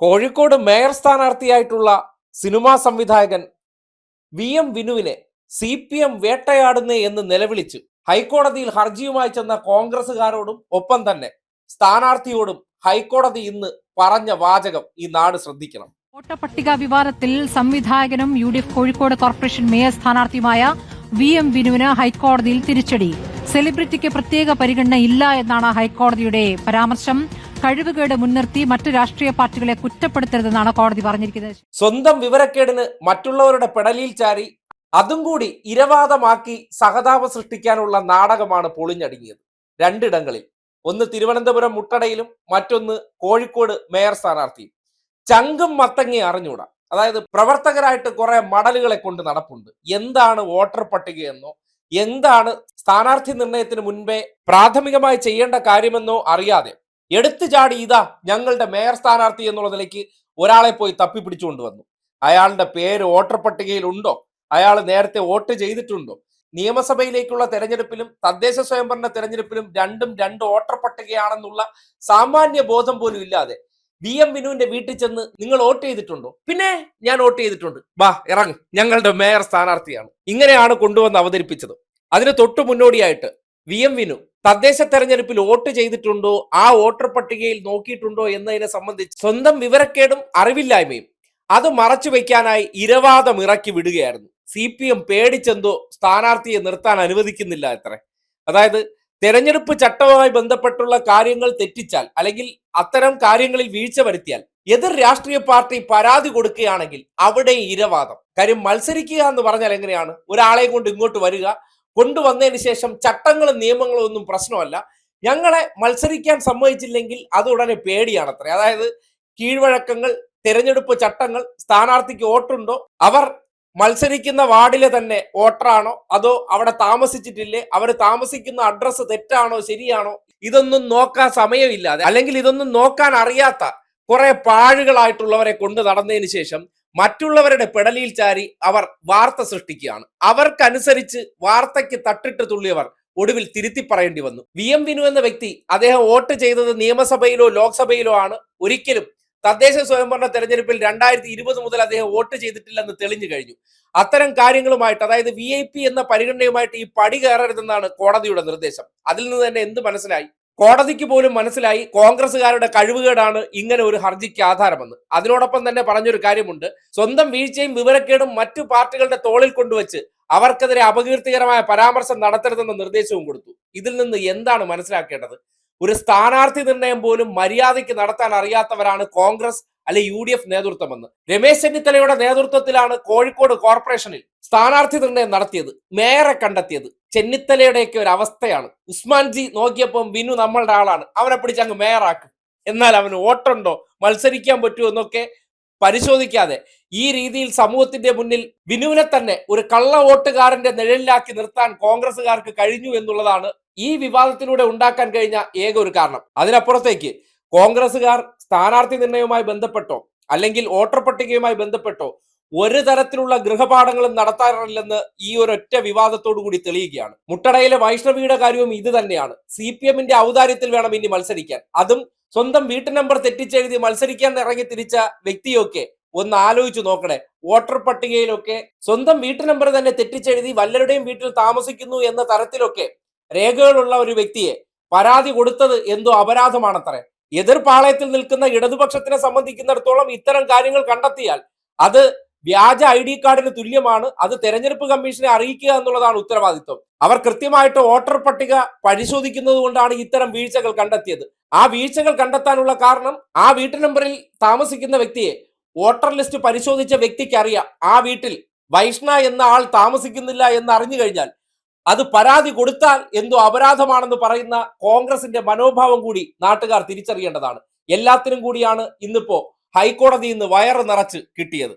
Kozhikode mayor സ്ഥാനാർത്ഥിയായിട്ടുള്ള cinema സംവിധായകൻ V M വിനുവിനെ സി പി എം വേട്ടയാടുന്നേ എന്ന് നിലവിളിച്ച് ഹൈക്കോടതിയിൽ ഹർജിയുമായി ചെന്ന കോൺഗ്രസുകാരോടും ഒപ്പം തന്നെ സ്ഥാനാർത്ഥിയോടും ഹൈക്കോടതി ഇന്ന് പറഞ്ഞ വാചകം ഈ നാട് ശ്രദ്ധിക്കണം. വോട്ടപ്പട്ടിക വിവാദത്തിൽ സംവിധായകനും U D F Kozhikode corporation mayor സ്ഥാനാർത്ഥിയുമായ V M വിനുവിന് ഹൈക്കോടതിയിൽ തിരിച്ചടി. സെലിബ്രിറ്റിക്ക് പ്രത്യേക പരിഗണന ഇല്ല എന്നാണ് ഹൈക്കോടതിയുടെ പരാമർശം. കഴിവുകേട് മുൻനിർത്തി മറ്റു രാഷ്ട്രീയ പാർട്ടികളെ കുറ്റപ്പെടുത്തരുതെന്നാണ് കോടതി പറഞ്ഞിരിക്കുന്നത്. സ്വന്തം വിവരക്കേടിന് മറ്റുള്ളവരുടെ പെടലിൽ ചാരി അതും കൂടി ഇരവാദമാക്കി സഹതാപം സൃഷ്ടിക്കാനുള്ള നാടകമാണ് പൊളിഞ്ഞടുങ്ങിയത്. രണ്ടിടങ്ങളിൽ. ഒന്ന് തിരുവനന്തപുരം മുട്ടടയിലും മറ്റൊന്ന് കോഴിക്കോട് മേയർ സ്ഥാനാർത്ഥിയും. ചങ്കും മത്തങ്ങി അറിഞ്ഞൂടാ അതായത് പ്രവർത്തകരായിട്ട് കുറെ മടലുകളെ കൊണ്ട് നടപ്പുണ്ട്. എന്താണ് വോട്ടർ പട്ടികയെന്നോ എന്താണ് സ്ഥാനാർത്ഥി നിർണയത്തിന് മുൻപേ പ്രാഥമികമായി ചെയ്യേണ്ട കാര്യമെന്നോ അറിയാതെ എടുത്തു ചാടി ഇതാ ഞങ്ങളുടെ മേയർ സ്ഥാനാർത്ഥി എന്നുള്ള നിലയ്ക്ക് ഒരാളെ പോയി തപ്പിപ്പിടിച്ചുകൊണ്ട് വന്നു. അയാളുടെ പേര് വോട്ടർ പട്ടികയിൽ ഉണ്ടോ? അയാൾ നേരത്തെ വോട്ട് ചെയ്തിട്ടുണ്ടോ? നിയമസഭയിലേക്കുള്ള തെരഞ്ഞെടുപ്പിലും തദ്ദേശ സ്വയംഭരണ തെരഞ്ഞെടുപ്പിലും രണ്ടും രണ്ട് വോട്ടർ പട്ടികയാണെന്നുള്ള സാമാന്യ ബോധം പോലും ഇല്ലാതെ വി എം വിനുവിന്റെ വീട്ടിൽ ചെന്ന് നിങ്ങൾ വോട്ട് ചെയ്തിട്ടുണ്ടോ? പിന്നെ ഞാൻ വോട്ട് ചെയ്തിട്ടുണ്ട്. വാ ഇറങ്ങ്. ഞങ്ങളുടെ മേയർ സ്ഥാനാർത്ഥിയാണ്. ഇങ്ങനെയാണ് കൊണ്ടുവന്ന് അവതരിപ്പിച്ചത്. അതിന് തൊട്ടു മുന്നോടിയായിട്ട് വി എം വിനു തദ്ദേശ തെരഞ്ഞെടുപ്പിൽ വോട്ട് ചെയ്തിട്ടുണ്ടോ? ആ വോട്ടർ പട്ടികയിൽ നോക്കിയിട്ടുണ്ടോ എന്നതിനെ സംബന്ധിച്ച് സ്വന്തം വിവരക്കേടും അറിവില്ലായ്മയും അത് മറച്ചു വയ്ക്കാനായി ഇരവാദം ഇറക്കി വിടുകയായിരുന്നു. സി പി എം പേടിച്ചെന്തോ സ്ഥാനാർത്ഥിയെ നിർത്താൻ അനുവദിക്കുന്നില്ല അത്ര. അതായത് തെരഞ്ഞെടുപ്പ് ചട്ടവുമായി ബന്ധപ്പെട്ടുള്ള കാര്യങ്ങൾ തെറ്റിച്ചാൽ അല്ലെങ്കിൽ അത്തരം കാര്യങ്ങളിൽ വീഴ്ച വരുത്തിയാൽ എതിർ രാഷ്ട്രീയ പാർട്ടി പരാതി കൊടുക്കുകയാണെങ്കിൽ അവിടെ ഇരവാദം. കാര്യം മത്സരിക്കുക എന്ന് പറഞ്ഞാൽ എങ്ങനെയാണ്? ഒരാളെ കൊണ്ട് ഇങ്ങോട്ട് വരിക കൊണ്ടുവന്നതിന് ശേഷം ചട്ടങ്ങളും നിയമങ്ങളും ഒന്നും പ്രശ്നമല്ല. ഞങ്ങളെ മത്സരിക്കാൻ സമ്മതിച്ചില്ലെങ്കിൽ അത് ഉടനെ പേടിയാണ് അത്ര അതായത് കീഴ്വഴക്കങ്ങൾ തെരഞ്ഞെടുപ്പ് ചട്ടങ്ങൾ സ്ഥാനാർത്ഥിക്ക് വോട്ടുണ്ടോ അവർ മത്സരിക്കുന്ന വാർഡിലെ തന്നെ വോട്ടറാണോ അതോ അവിടെ താമസിച്ചിട്ടില്ലേ അവർ താമസിക്കുന്ന അഡ്രസ്സ് തെറ്റാണോ ശരിയാണോ ഇതൊന്നും നോക്കാൻ സമയമില്ലാതെ അല്ലെങ്കിൽ ഇതൊന്നും നോക്കാൻ അറിയാത്ത കുറെ പാഴുകളായിട്ടുള്ളവരെ കൊണ്ട് നടന്നതിന് ശേഷം മറ്റുള്ളവരുടെ പെടലിയിൽ ചാരി അവർ വാർത്ത സൃഷ്ടിക്കുകയാണ്. അവർക്കനുസരിച്ച് വാർത്തയ്ക്ക് തട്ടിട്ട് തുള്ളിയവർ ഒടുവിൽ തിരുത്തി പറയേണ്ടി വന്നു. വി എം വിനു എന്ന വ്യക്തി അദ്ദേഹം വോട്ട് ചെയ്തത് നിയമസഭയിലോ ലോക്സഭയിലോ ആണ്. ഒരിക്കലും തദ്ദേശ സ്വയംഭരണ തെരഞ്ഞെടുപ്പിൽ രണ്ടായിരത്തി ഇരുപത് മുതൽ അദ്ദേഹം വോട്ട് ചെയ്തിട്ടില്ലെന്ന് തെളിഞ്ഞു കഴിഞ്ഞു. അത്തരം കാര്യങ്ങളുമായിട്ട് അതായത് വി എന്ന പരിഗണനയുമായിട്ട് ഈ പടി കയറരുതെന്നാണ് കോടതിയുടെ നിർദ്ദേശം. അതിൽ നിന്ന് തന്നെ എന്ത് മനസ്സിലായി? കോടതിക്ക് പോലും മനസ്സിലായി കോൺഗ്രസ്സുകാരുടെ കഴിവുകേടാണ് ഇങ്ങനെ ഒരു ഹർജിക്ക് ആധാരമെന്ന്. അതിനോടൊപ്പം തന്നെ പറഞ്ഞൊരു കാര്യമുണ്ട്. സ്വന്തം വീഴ്ചയും വിവരക്കേടും മറ്റു പാർട്ടികളുടെ തോളിൽ കൊണ്ടുവച്ച് അവർക്കെതിരെ അപകീർത്തികരമായ പരാമർശം നടത്തരുതെന്ന നിർദ്ദേശവും കൊടുത്തു. ഇതിൽ നിന്ന് എന്താണ് മനസ്സിലാക്കേണ്ടത്? ഒരു സ്ഥാനാർത്ഥി നിർണയം പോലും മര്യാദയ്ക്ക് നടത്താൻ അറിയാത്തവരാണ് കോൺഗ്രസ് അല്ലെ യു ഡി എഫ് നേതൃത്വമെന്ന് രമേശ് ചെന്നിത്തലയുടെ നേതൃത്വത്തിലാണ് കോഴിക്കോട് കോർപ്പറേഷനിൽ സ്ഥാനാർത്ഥി നിർണയം നടത്തിയത് മേയറെ കണ്ടെത്തിയത്. ചെന്നിത്തലയുടെയൊക്കെ ഒരു അവസ്ഥയാണ്. ഉസ്മാൻജി നോക്കിയപ്പം വിനു നമ്മളുടെ ആളാണ്. അവനെ പിടിച്ച് അങ്ങ് മേയറാക്കും. എന്നാൽ അവന് വോട്ടുണ്ടോ? മത്സരിക്കാൻ പറ്റുമോ എന്നൊക്കെ പരിശോധിക്കാതെ ഈ രീതിയിൽ സമൂഹത്തിന്റെ മുന്നിൽ വിനുവിനെ തന്നെ ഒരു കള്ള വോട്ടുകാരന്റെ നിഴലിലാക്കി നിർത്താൻ കോൺഗ്രസുകാർക്ക് കഴിഞ്ഞു എന്നുള്ളതാണ് ഈ വിവാദത്തിലൂടെ ഉണ്ടാക്കാൻ കഴിഞ്ഞ ഏക ഒരു കാരണം. അതിനപ്പുറത്തേക്ക് കോൺഗ്രസുകാർ സ്ഥാനാർത്ഥി നിർണയവുമായി ബന്ധപ്പെട്ടോ അല്ലെങ്കിൽ വോട്ടർ പട്ടികയുമായി ബന്ധപ്പെട്ടോ ഒരു തരത്തിലുള്ള ഗൃഹപാഠങ്ങളും നടത്താറില്ലെന്ന് ഈ ഒരൊറ്റ വിവാദത്തോടു കൂടി തെളിയുകയാണ്. മുട്ടടയിലെ വൈഷ്ണവിയുടെ കാര്യവും ഇത് തന്നെയാണ്. സി പി എമ്മിന്റെ ഔദാര്യത്തിൽ വേണം ഇനി മത്സരിക്കാൻ. അതും സ്വന്തം വീട്ടു നമ്പർ തെറ്റിച്ചെഴുതി മത്സരിക്കാൻ ഇറങ്ങി തിരിച്ച വ്യക്തിയൊക്കെ ഒന്ന് ആലോചിച്ചു നോക്കണേ. വോട്ടർ പട്ടികയിലൊക്കെ സ്വന്തം വീട്ടു നമ്പർ തന്നെ തെറ്റിച്ചെഴുതി വല്ലരുടെയും വീട്ടിൽ താമസിക്കുന്നു എന്ന തരത്തിലൊക്കെ രേഖകളുള്ള ഒരു വ്യക്തിയെ പരാതി കൊടുത്തത് എന്തോ അപരാധമാണത്രേ. എതിർപാളയത്തിൽ നിൽക്കുന്ന ഇടതുപക്ഷത്തിനെ സംബന്ധിക്കുന്നിടത്തോളം ഇത്തരം കാര്യങ്ങൾ കണ്ടെത്തിയാൽ അത് വ്യാജ ഐ ഡി കാർഡിന് തുല്യമാണ്. അത് തെരഞ്ഞെടുപ്പ് കമ്മീഷനെ അറിയിക്കുക എന്നുള്ളതാണ് ഉത്തരവാദിത്വം. അവർ കൃത്യമായിട്ട് വോട്ടർ പട്ടിക പരിശോധിക്കുന്നത് കൊണ്ടാണ് ഇത്തരം വീഴ്ചകൾ കണ്ടെത്തിയത്. ആ വീഴ്ചകൾ കണ്ടെത്താനുള്ള കാരണം ആ വീട്ടു നമ്പറിൽ താമസിക്കുന്ന വ്യക്തിയെ വോട്ടർ ലിസ്റ്റ് പരിശോധിച്ച വ്യക്തിക്ക് അറിയാം ആ വീട്ടിൽ വൈഷ്ണ എന്ന ആൾ താമസിക്കുന്നില്ല എന്ന് അറിഞ്ഞു കഴിഞ്ഞാൽ അത് പരാതി കൊടുത്താൽ എന്തോ അപരാധമാണെന്ന് പറയുന്ന കോൺഗ്രസിന്റെ മനോഭാവം കൂടി നാട്ടുകാർ തിരിച്ചറിയേണ്ടതാണ്. എല്ലാത്തിനും കൂടിയാണ് ഇന്നിപ്പോ ഹൈക്കോടതി ഇന്ന് വയറ് നിറച്ച് കിട്ടിയത്.